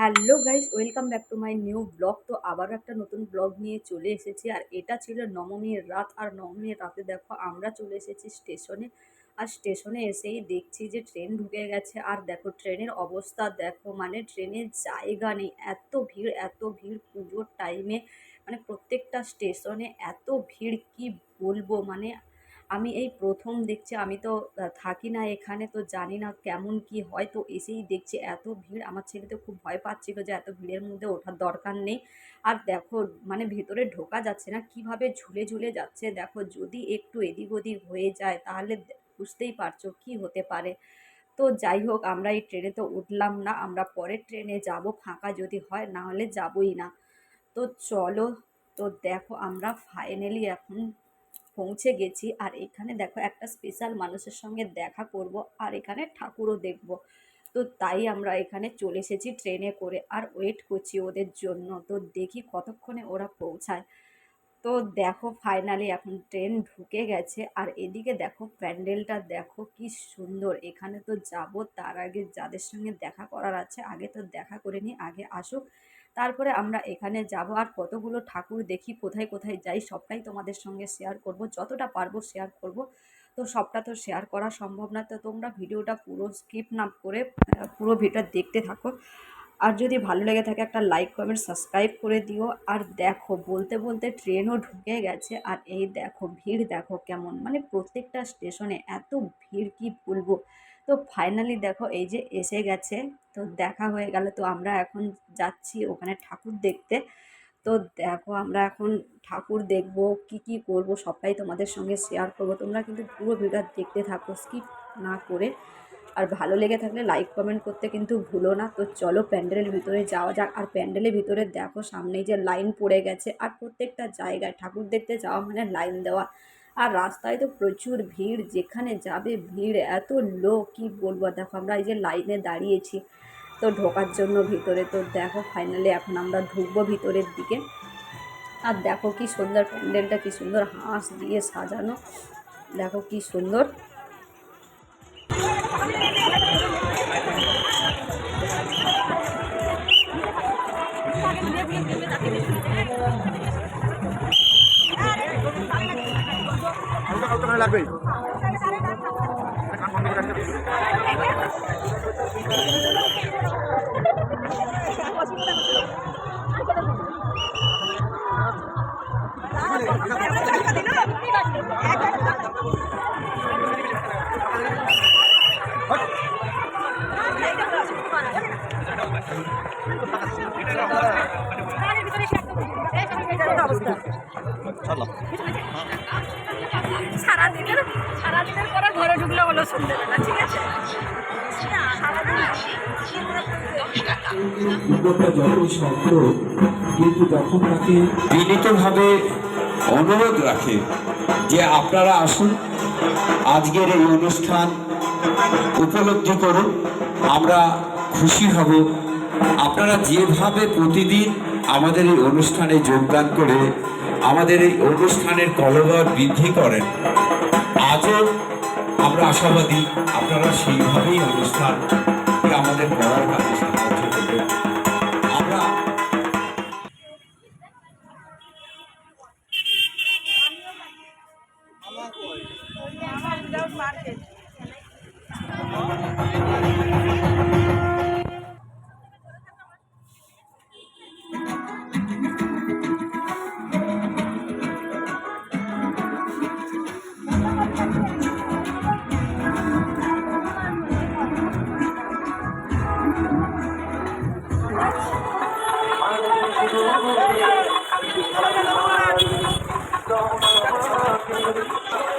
Hello guys, welcome back to my new blog. তো আবারও একটা নতুন ব্লগ নিয়ে চলে এসেছি, আর এটা ছিল নবমীর রাত। আর নবমীর রাতে দেখো, আমরা চলে এসেছি স্টেশনে। আর স্টেশনে এসেই দেখছি যে ট্রেন ঢুকে গেছে। আর দেখো, ট্রেনের অবস্থা দেখো মানে ট্রেনের জায়গা নেই। এত ভিড় এত ভিড় পুজোর টাইমে মানে প্রত্যেকটা স্টেশনে এত ভিড়, কি বলব? মানে আমি এই প্রথম দেখছি, আমি তো থাকি না এখানে, তো জানি না কেমন কি হয়। তো এসেই দেখছি এত ভিড়, আমার ছেলে তো খুব ভয় পাচ্ছিল যে এত ভিড়ের মধ্যে ওঠার দরকার নেই। আর দেখো মানে ভেতরে ঢোকা যাচ্ছে না, কীভাবে ঝুলে ঝুলে যাচ্ছে? দেখো, যদি একটু এদিক ওদিক হয়ে যায়, তাহলে বুঝতেই পারছ কি হতে পারে। তো যাই হোক, আমরা এই ট্রেনে তো উঠলাম না, আমরা পরের ট্রেনে যাব, ফাঁকা যদি হয়, না হলে যাবই না। তো চলো, তো দেখো, আমরা ফাইনালি এখন পৌঁছে গেছি আর এখানে দেখো একটা স্পেশাল মানুষের সঙ্গে দেখা করব আর এখানে ঠাকুরও দেখব। তো তাই আমরা এখানে চলে এসেছি ট্রেনে করে আর ওয়েট করছি ওদের জন্য। তো দেখি কতক্ষণে ওরা পৌঁছায়। তো দেখো ফাইনালি এখন ট্রেন ঢুকে গেছে আর এদিকে দেখো প্যান্ডেলটা দেখো কি সুন্দর। এখানে তো যাব তার আগে যাদের সঙ্গে দেখা করার আছে আগে তো দেখা করে নিই, আগে আসুক। তারপরে আমরা এখানে যাব। আর কতগুলো ঠাকুর দেখি, কোথায় কোথায় যাই, সবটাই তোমাদের সঙ্গে শেয়ার করব। যতটা পারব শেয়ার করব। তো সবটা তো শেয়ার করা সম্ভব না। তো তোমরা ভিডিওটা পুরো স্কিপ না করে পুরো ভিডিওটা দেখতে থাকো। আর যদি ভালো লেগে থাকে একটা লাইক কমেন্ট সাবস্ক্রাইব করে দিও। আর দেখো, বলতে বলতে ট্রেনও ঢুকে গেছে। আর এই দেখো, ভিড় দেখো কেমন। মানে প্রত্যেকটা স্টেশনে এত ভিড় কি বলব? তো ফাইনালি দেখো এই যে এসে গেছে, তো দেখা হয়ে গেল। তো আমরা এখন যাচ্ছি ওখানে ঠাকুর দেখতে। তো দেখো আমরা এখন ঠাকুর দেখব, কি কি করব, সবটাই তোমাদের সঙ্গে শেয়ার করব। তোমরা কিন্তু পুরো ভিডিও দেখতে থাকো স্কিপ না করে। আর ভালো লেগে থাকলে লাইক কমেন্ট করতে কিন্তু ভুলো না। তো চলো প্যান্ডেলের ভিতরে যাওয়া যাক। আর প্যান্ডেলের ভিতরে দেখো সামনেই যে লাইন পড়ে গেছে। আর প্রত্যেকটা জায়গায় ঠাকুর দেখতে যাওয়া মানে লাইন দেওয়া। আর রাস্তায় তো প্রচুর ভিড়, যেখানে যাবে ভিড়, এত লোক, কি বলব? দেখো আমরা এই যে লাইনে দাঁড়িয়েছি, তো ঢোকার জন্য ভিতরে, তো দেখো ফাইনালি এখন আমরা ঢুকবো ভিতরের দিকে। আর দেখো কি সুন্দর প্যান্ডেলটা, কি সুন্দর হাঁস দিয়ে সাজানো। দেখো কি সুন্দর। হালকা হালকা সারাদিনের পরে ঘরে ঢুকলে হলো সন্ধ্যেবেলা ঠিক আছে? বিনীতভাবে অনুরোধ রাখে যে আপনারা আসুন, আজকের এই অনুষ্ঠান উপলব্ধি করুন, আমরা খুশি হব। আপনারা যেভাবে প্রতিদিন আমাদের এই অনুষ্ঠানে যোগদান করে আমাদের এই অনুষ্ঠানের কলবর বৃদ্ধি করেন আজও আমরা আশাবাদী আপনারা সেইভাবেই অনুষ্ঠান আমাদের করার কাজে সাহায্য করবেন। আমরা রাখতে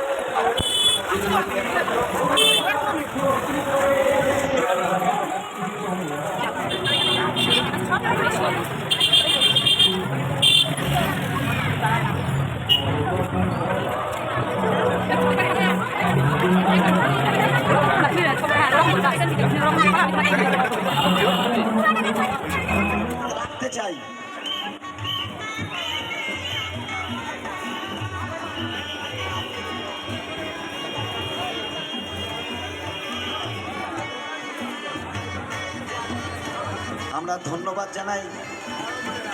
আমরা ধন্যবাদ জানাই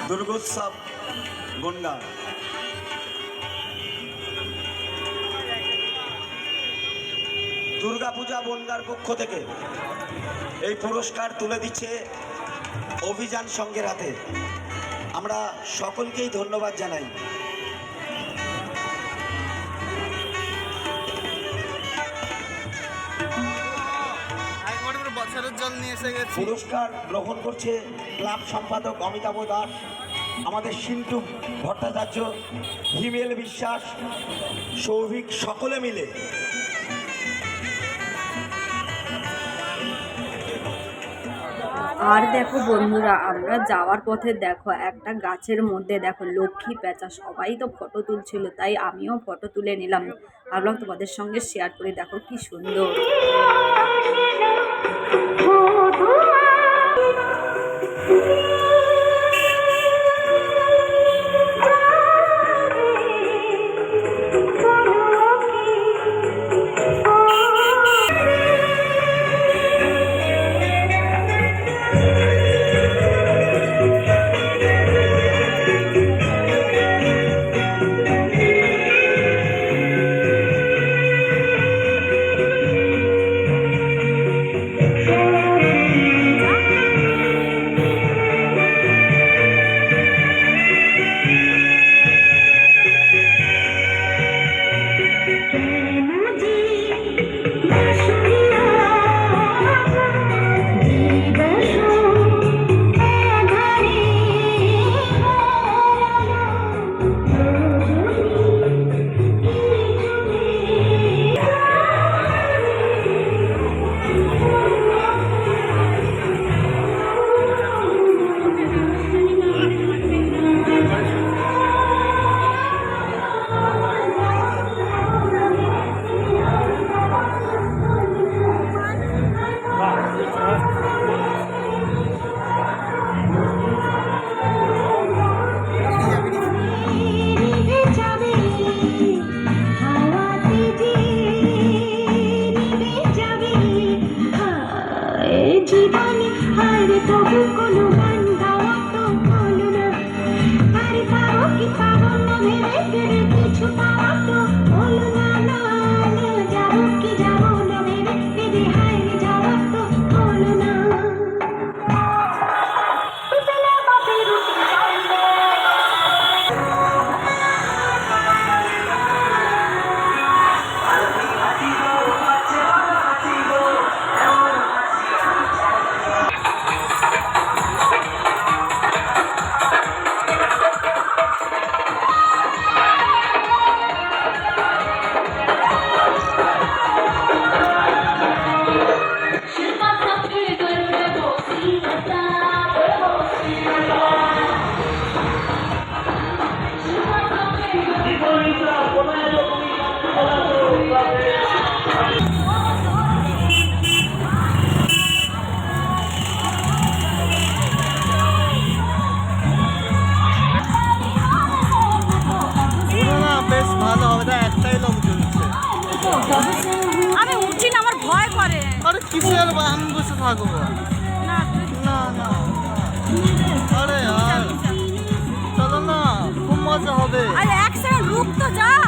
দুর্গোৎসব গন্ডা দুর্গাপূজা বনগার পক্ষ থেকে এই পুরস্কার তুলে দিচ্ছে অভিযান সঙ্গের হাতে আমরা সকলকেই ধন্যবাদ জানাই। পুরস্কার গ্রহণ করছে ক্লাব সম্পাদক অমিতাভ দাস আমাদের সিন্টু ভট্টাচার্য হিমেল বিশ্বাস সৌভিক সকলে মিলে। আর দেখো বন্ধুরা আমরা যাওয়ার পথে দেখো একটা গাছের মধ্যে দেখো লক্ষ্মী পেঁচা সবাই তো ফটো তুলছিল তাই আমিও ফটো তুলে নিলাম। ভাবলাম তোমাদের সঙ্গে শেয়ার করে দেখো কি সুন্দর। নিভে জীবনে আর তবু কোনো গান গাওয়া তো হলো না আর পাবো কি পাবো না ভেবে ভেবে কিছু পাওয়া তো হবে। আরে এক সেকেন্ড রুক তো যা।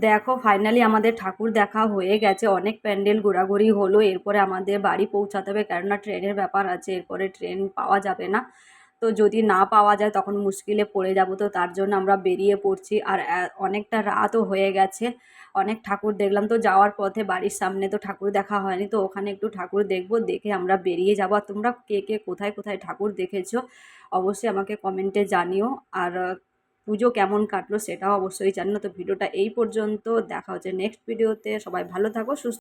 দেখো ফাইনালি আমাদের ঠাকুর দেখা হয়ে গেছে। অনেক প্যান্ডেল ঘোরাঘুরি হলো, এরপরে আমাদের বাড়ি পৌঁছাতে হবে। কেননা ট্রেনের ব্যাপার আছে, এরপরে ট্রেন পাওয়া যাবে না। তো যদি না পাওয়া যায়, তখন মুশকিলে পড়ে যাব। তো তার জন্য আমরা বেরিয়ে পড়ছি। আর অনেকটা রাতও হয়ে গেছে। অনেক ঠাকুর দেখলাম। তো যাওয়ার পথে বাড়ির সামনে তো ঠাকুর দেখা হয়নি। তো ওখানে একটু ঠাকুর দেখব, দেখে আমরা বেরিয়ে যাব। আর তোমরা কে কে, কোথায় কোথায় ঠাকুর দেখেছ, অবশ্যই আমাকে কমেন্টে জানিও। আর পুজো কেমন কাটলো সেটাও অবশ্যই জানিও। তো ভিডিওটা এই পর্যন্ত, দেখা হচ্ছে নেক্সট ভিডিওতে সবাই ভালো থাকো, সুস্থ